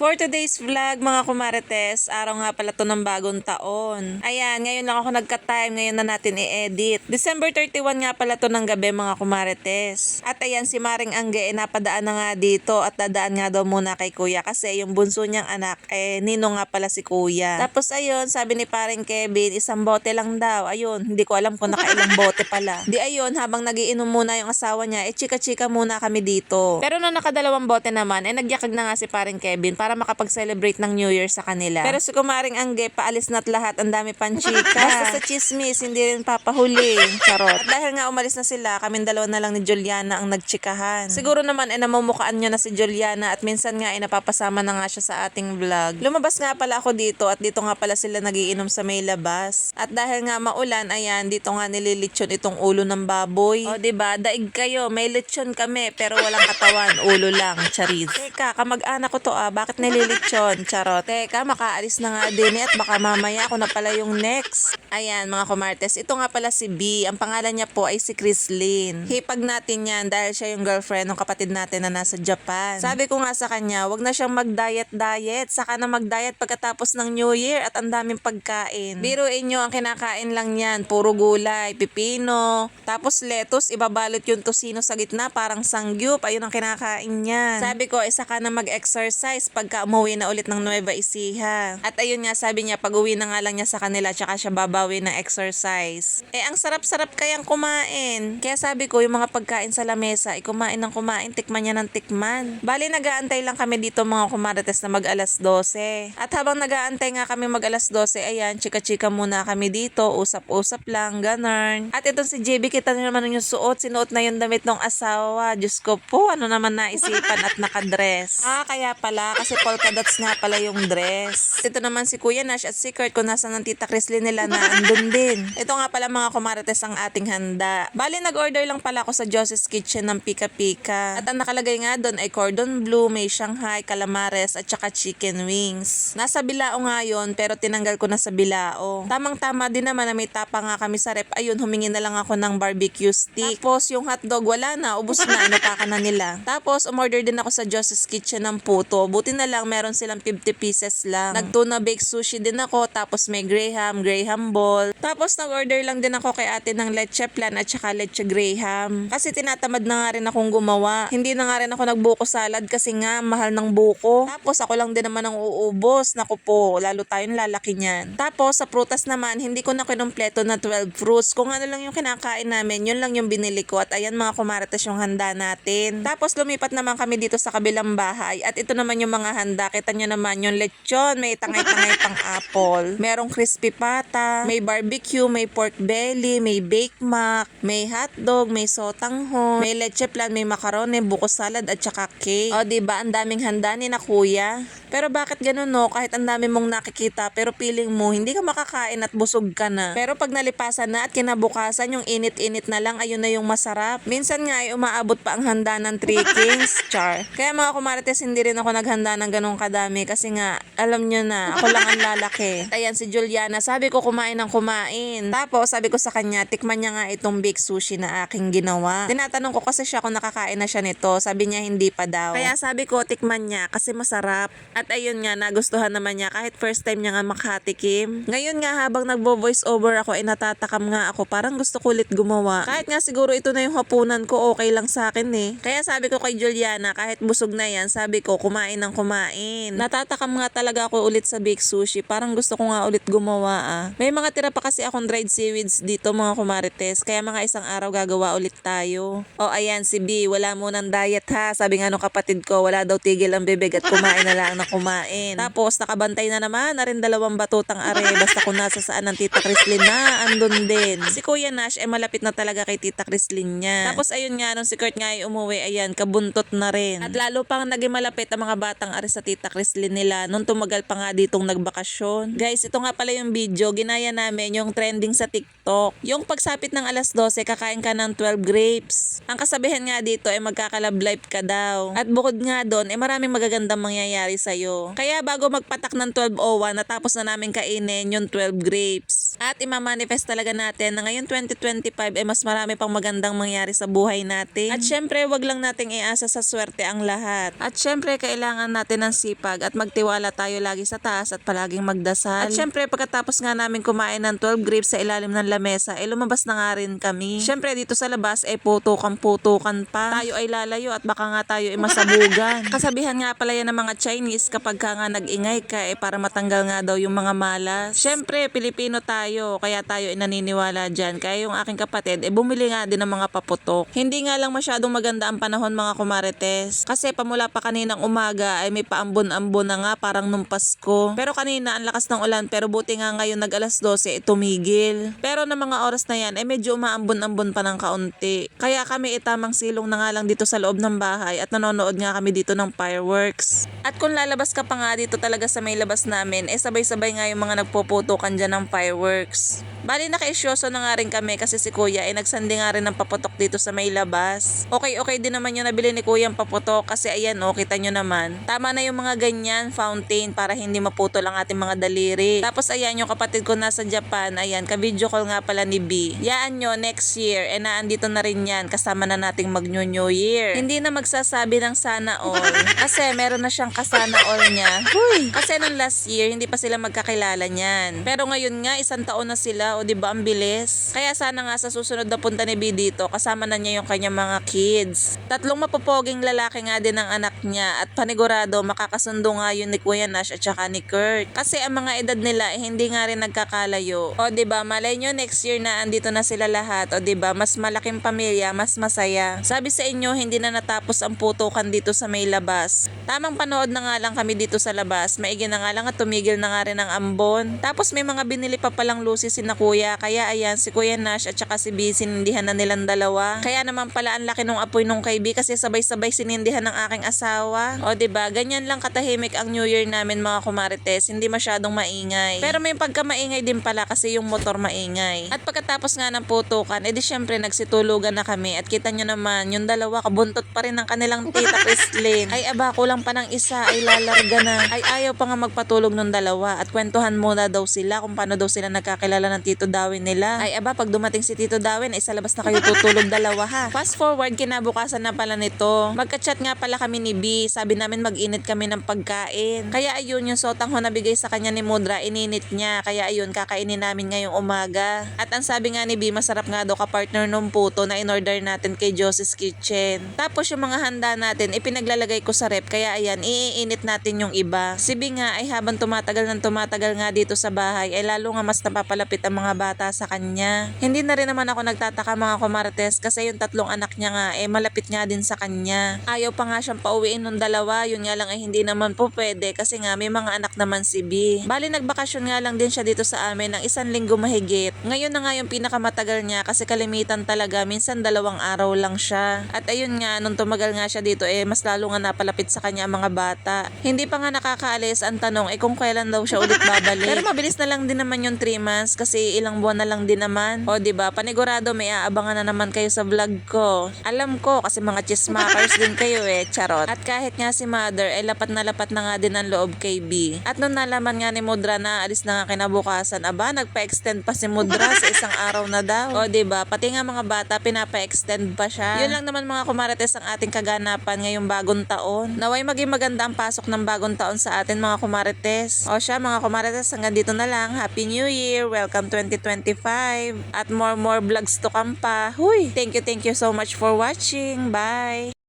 For today's vlog mga kumarites, araw nga pala to ng bagong taon. Ayan, ngayon lang ako nagka-time, ngayon na natin i-edit. December 31 nga pala to ng gabi mga kumarites. At ayan, si Maring Angge, eh, napadaan na nga dito at dadaan nga daw muna kay kuya kasi yung bunso niyang anak, eh, nino nga pala si kuya. Tapos ayun, sabi ni paring Kevin, isang bote lang daw. Ayun, hindi ko alam kung nakailang bote pala. Di ayun, habang nagiinom muna yung asawa niya, eh, chika-chika muna kami dito. Pero nung nakadalawang bote naman, eh, nagyakag na nga si paring Kevin para makapag-celebrate ng New Year sa kanila. Pero si kumaring Angge, paalis na't lahat, ang dami pang chika. Basta sa chismis, hindi rin papahuli. Charot. At dahil nga umalis na sila, kaming dalawa na lang ni Juliana ang nagchikahan. Siguro naman, eh, namumukaan nyo na si Juliana at minsan nga, eh, napapasama na nga siya sa ating vlog. Lumabas nga pala ako dito at dito nga pala sila nagiinom sa may labas. At dahil nga maulan, ayan, dito nga nililitsyon itong ulo ng baboy. O, diba? Daig kayo, may litsyon kami, pero walang katawan, ulo lang, charis. Teka, kamag-anak ko to ah, bakit nililitsyon? Charot. Teka, makaalis na nga din eh, at baka mamaya ako na pala yung next. Ayan, mga kumartes, ito nga pala si B. Ang pangalan niya po ay si Chrislyn. Hipag natin yan dahil siya yung girlfriend ng kapatid natin na nasa Japan. Sabi ko nga sa kanya, wag na siyang mag-diet-diet. Saka na mag-diet pagkatapos ng New Year at ang daming pagkain. Biruin nyo, ang kinakain lang yan, puro gulay, pipino, tapos lettuce, ibabalot yung tosino sa gitna, parang sangyup, ayun ang kinakain niya. Sabi ko, isa ka na mag-exercise pagka umuwi na ulit ng Nueva Ecija. At ayun nga, sabi niya, pag uwi na nga lang niya sa kanila, tsaka siya babawi ng exercise. Eh, ang sarap-sarap kayang kumain. Kaya sabi ko, yung mga pagkain sa lamesa, eh, kumain ng kumain, tikman niya ng tikman. Bali, nag-aantay lang kami dito mga kumarates na mag alas 12. At habang nag-aantay nga kami mag alas 12, ayan, chika-chika muna kami dito, usap-usap lang, ganun. At itong si JB, kita niyo naman yung suot, sinuot na yung damit ng asawa. Diyos ko po, ano naman naisipan at nakadress. Ah, kaya pala, kasi polka dots nga pala yung dress. Ito naman si Kuya Nash at si Kurt kung nasa ng tita Chrisley nila na andun din. Ito nga pala mga kumarates ang ating handa. Bali, nag-order lang pala ako sa Jose's Kitchen ng Pika Pika. At ang nakalagay nga doon ay cordon bleu, may Shanghai, calamares at saka chicken wings. Nasa bilao nga yun, pero tinanggal ko na sa bilao. Tamang-tama din naman na may tapa nga kami sa rep. Ayun, humingi na lang ako ng barbecue stick. Tapos yung hotdog, wala na. Ubus na. Inupakan na nila. Tapos, umorder din ako sa Jose's Kitchen ng puto. Buti na lang, meron silang 50 pieces lang. Nagtuna baked sushi din ako. Tapos may graham, graham ball. Tapos, nag-order lang din ako kay ate ng leche plan at saka leche graham. Kasi tinatamad na nga rin akong gumawa. Hindi na nga rin ako nagbuko salad kasi nga, mahal ng buko. Tapos, ako lang din naman ang uubos. Naku po, lalo tayong lalaki niyan. Tapos, sa prutas naman, hindi ko na kinumpleto na 12 fruits. Kung ano lang yung kinakain namin, yun lang yung binili ko. At ayan mga kumaratas yung handa natin. Tapos, lumipat naman kami dito sa kabilang bahay. At ito naman yung mga handa. Kita nyo naman yung lechon, may tangay-tangay pang apple. Merong crispy pata, may barbecue, may pork belly, may bake mac, may hotdog, may sotanghon, may leche plan, may macaroni, buko salad at saka cake. O, di ba Ang daming handa ni na kuya. Pero bakit ganun no? Kahit ang dami mong nakikita, pero feeling mo, hindi ka makakain at busog ka na. Pero pag nalipasan na at kinabukasan, yung init-init na lang, ayun na yung masarap. Minsan nga ay umaabot pa ang handa ng Three Kings, char. Kaya mga kumarites, hindi rin ako naghanda ng ganong kadami kasi nga, alam nyo na, ako lang ang lalaki. Ayan si Juliana, sabi ko kumain ng kumain. Tapos sabi ko sa kanya, tikman niya nga itong baked sushi na aking ginawa. Tinatanong ko kasi siya kung nakakain na siya nito. Sabi niya hindi pa daw. Kaya sabi ko, tikman niya kasi masarap. At ayun nga, nagustuhan naman niya kahit first time niya nga makatikim. Ngayon nga habang nagbo-voice over ako, ay natatakam nga ako. Parang gusto ko ulit gumawa. Kahit nga siguro ito na yung hapunan ko, okay lang sa akin eh. Kaya sabi ko kay Juliana, kahit busog na yan, sabi ko, kumain ng kumain. Natatakam nga talaga ako ulit sa baked sushi. Parang gusto ko nga ulit gumawa ah. May mga tira pa kasi akong dried seaweeds dito mga kumarites. Kaya mga isang araw gagawa ulit tayo. O ayan si B, wala munang diet ha. Sabi nga nung kapatid ko, wala daw tigil ang bibig at kumain na lang na kumain. Tapos nakabantay na naman na rin dalawang batutang are. Basta kung nasa saan ang tita Chrislyn na, andun din. Si Kuya Nash ay malapit na talaga kay tita Chrislyn niya. Tapos ayun nga, nung si Kurt nga ay umuwi, ayan, kabuntot na rin. At lalo pang naging malapit ang mga batang are sa tita Chrislyn nila nung tumagal pa nga ditong nagbakasyon. Guys, ito nga pala yung video, ginaya namin yung trending sa TikTok. Yung pagsapit ng alas 12, kakain ka ng 12 grapes. Ang kasabihan nga dito ay magkakalab life ka daw. At bukod nga doon, eh maraming magagandang mangyayari sa tayo. Kaya bago magpatak ng 12.01, natapos na namin kainin yung 12 grapes. At imamanifest talaga natin na ngayon 2025 ay mas marami pang magandang mangyari sa buhay natin. At syempre, wag lang nating iasa sa swerte ang lahat. At syempre, kailangan natin ng sipag at magtiwala tayo lagi sa taas at palaging magdasal. At syempre, pagkatapos nga namin kumain ng 12 grapes sa ilalim ng lamesa, ay lumabas na nga rin kami. Syempre, dito sa labas ay putukan-putukan pa. Tayo ay lalayo at baka nga tayo ay masabugan. Kasabihan nga pala yan ng mga Chinese kapag ka nga nag-ingay ka eh para matanggal nga daw yung mga malas. Syempre, Pilipino tayo, kaya tayo ay naniniwala dyan. Kaya yung aking kapatid, eh bumili nga din ng mga paputok. Hindi nga lang masyadong maganda ang panahon mga kumarites. Kasi pamula pa kaninang umaga ay may paambon-ambon na nga parang nung Pasko. Pero kanina ang lakas ng ulan pero buti nga ngayon nag alas 12 eh, tumigil. Pero na mga oras na yan ay medyo umaambon-ambon pa ng kaunti. Kaya kami itamang silong na nga lang dito sa loob ng bahay at nanonood nga kami dito ng fireworks. At kung lalabas ka pa nga dito talaga sa may labas namin, eh sabay-sabay nga yung mga nagpuputukan dyan ng fireworks. Bali nakaisyoso na nga rin kami kasi si kuya ay nagsandi nga rin ng paputok dito sa may labas. Okay okay din naman yung nabili ni kuya ang paputok kasi ayan o kita nyo naman. Tama na yung mga ganyan fountain para hindi maputol ang ating mga daliri. Tapos ayan yung kapatid ko nasa Japan, ayan ka-video call nga pala ni B. Yaan nyo next year eh naandito na rin yan kasama na nating mag new year. Hindi na magsasabi ng sana all kasi meron na siyang kasana all niya. Huy! Kasi nung last year hindi pa sila magkakilala niyan. Pero ngayon nga isang taon na sila o di ba ang bilis. Kaya sana nga sa susunod na punta ni B dito kasama na niya yung kanyang mga kids. Tatlong mapupoging lalaki nga din ang anak niya at panigurado makakasundo nga yun ni Kuya Nash at saka ni Kurt. Kasi ang mga edad nila eh, hindi nga rin nagkakalayo. O ba malay nyo next year na andito na sila lahat o ba mas malaking pamilya, mas masaya. Sabi sa inyo hindi na natapos ang putukan dito sa may labas. Tamang panood na nga lang kami dito sa labas. Maigi na nga lang at tumigil na nga rin ang ambon. Tapos may mga binili pa palang lusi si na kuya. Kaya ayan, si Kuya Nash at saka si B, sinindihan na nilang dalawa. Kaya naman pala ang laki nung apoy nung kay B kasi sabay-sabay sinindihan ng aking asawa. O ba ganyan lang katahimik ang New Year namin mga kumarites. Hindi masyadong maingay. Pero may pagkamaingay din pala kasi yung motor maingay. At pagkatapos nga ng putukan, edi syempre nagsitulugan na kami. At kita nyo naman, yung dalawa kabuntot pa rin ng kanilang tita Chrislyn. Ay aba, kulang pa ng isa, ay lalarga na. Ay ayaw pa nga magpatulog nung dalawa. At kwentuhan muna daw sila kung paano daw sila nagkakilala ng Tito Dawin nila. Ay aba, pag dumating si Tito Dawin, ay sa labas na kayo tutulog dalawa ha. Fast forward, kinabukasan na pala nito. Magka-chat nga pala kami ni B. Sabi namin mag-init kami ng pagkain. Kaya ayun, yung sotang ho nabigay sa kanya ni Mudra, ininit niya. Kaya ayun, kakainin namin ngayong umaga. At ang sabi nga ni B, masarap nga daw ka-partner nung puto na in-order natin kay Josie's Kitchen. Tapos yung mga handa natin, ipinaglalagay ko sa rep. Kaya ayan, iinit natin yung iba. Si B nga ay habang tumatagal ng tumatagal nga dito sa bahay, ay lalo nga mas napapalapit ang mga bata sa kanya. Hindi na rin naman ako nagtataka mga kumartes kasi yung tatlong anak niya nga, eh malapit nga din sa kanya. Ayaw pa nga siyang pauwiin nung dalawa, yun nga lang ay hindi naman po pwede kasi nga may mga anak naman si B. Bali nagbakasyon nga lang din siya dito sa amin ng isang linggo mahigit. Ngayon na nga yung pinakamatagal niya kasi kalimitan talaga, minsan dalawang araw lang siya. At ayun nga, nung tumagal nga siya dito, eh mas lalo nga napalapit sa kanya ang mga bata. Hindi pa nga nakakaalis ang tanong, eh kung kailan daw siya ulit babalik. Pero mabilis na lang din naman yung 3 months kasi ilang buwan na lang din naman. O ba panigurado may aabangan na naman kayo sa vlog ko. Alam ko kasi mga chismakers din kayo eh, charot. At kahit nga si mother, eh lapat na lapat na nga din ang loob kay B. At nung nalaman nga ni Mudra na alis na nga kinabukasan, aba nagpa-extend pa si Mudra sa isang araw na daw. O ba pati nga mga bata pinapa-extend pa siya. Yun lang naman mga kumarites ang ating kaganapan ngayong bagong taon. Naway maging maganda ang pasok ng bagong taon sa atin mga kumarites. O siya mga kumarites hanggang dito na lang. Happy New Year! Welcome 2025! At more more vlogs to come pa. Huy! Thank you, thank you so much for watching. Bye!